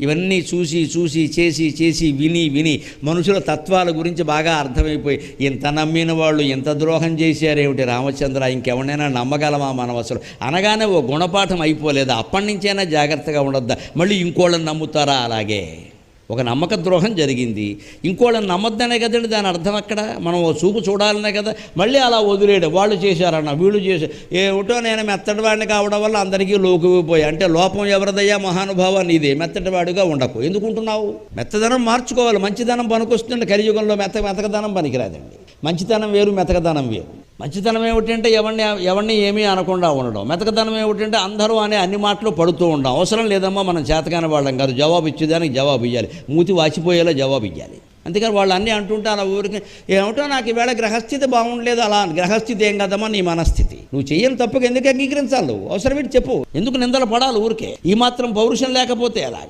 ఇవన్నీ చూసి చూసి చేసి చేసి విని విని మనుషుల తత్వాల గురించి బాగా అర్థమైపోయి ఇంత నమ్మిన వాళ్ళు ఇంత ద్రోహం చేశారేమిటి రామచంద్ర? ఇంకెవరినైనా నమ్మగలమా మనం అసలు? అనగానే ఓ గుణపాఠం అయిపోలేదా. అప్పటి నుంచైనా జాగ్రత్తగా ఉండొద్దా? మళ్ళీ ఇంకోళ్ళని నమ్ముతారా? అలాగే. ఒక నమ్మక ద్రోహం జరిగింది. ఇంకోళ్ళని నమ్మద్దనే కదండి దాని అర్థం అక్కడ? మనం ఓ చూపు చూడాలనే కదా. మళ్ళీ అలా వదిలేయడం. వాళ్ళు చేశారన్న వీళ్ళు చేశారు ఏమిటో నేను మెత్తటి వాడిని కావడం వల్ల అందరికీ లోకుపోయి అంటే లోపం ఎవరిదయ్యా? మహానుభావ నీదే. మెత్తటి వాడిగా ఉండకు. ఎందుకుంటున్నావు మెత్తదనం మార్చుకోవాలి. మంచిదనం పనికొస్తుంది కలియుగంలో మెత్త మెతకదనం పనికిరాదండి. మంచితనం వేరు మెతకదనం వేరు. మంచితనం ఏమిటంటే ఎవరిని ఎవరిని ఏమీ అనకుండా ఉండడం. మెతకతనం ఏమిటంటే అందరూ అనే అన్ని మాటలు పడుతూ ఉండడం. అవసరం లేదమ్మా మనం చేతకాని వాళ్ళం కాదు. జవాబు ఇచ్చేదానికి జవాబు ఇవ్వాలి మూతి వాచిపోయేలా జవాబు ఇవ్వాలి అందుకని వాళ్ళు అన్నీ అంటుంటే అలా ఊరికి ఏమిటో నాకు ఈవేళ గ్రహస్థితి బాగుండలేదు అలా. అని. గ్రహస్థితి ఏం కదమ్మా నీ మనస్థితి. నువ్వు చేయని తప్పుకు ఎందుకు అంగీకరించాలి నువ్వు? అవసరమేంటి చెప్పు. ఎందుకు నిందలు పడాలి ఊరికే? ఈ మాత్రం పౌరుషం లేకపోతే అలాగా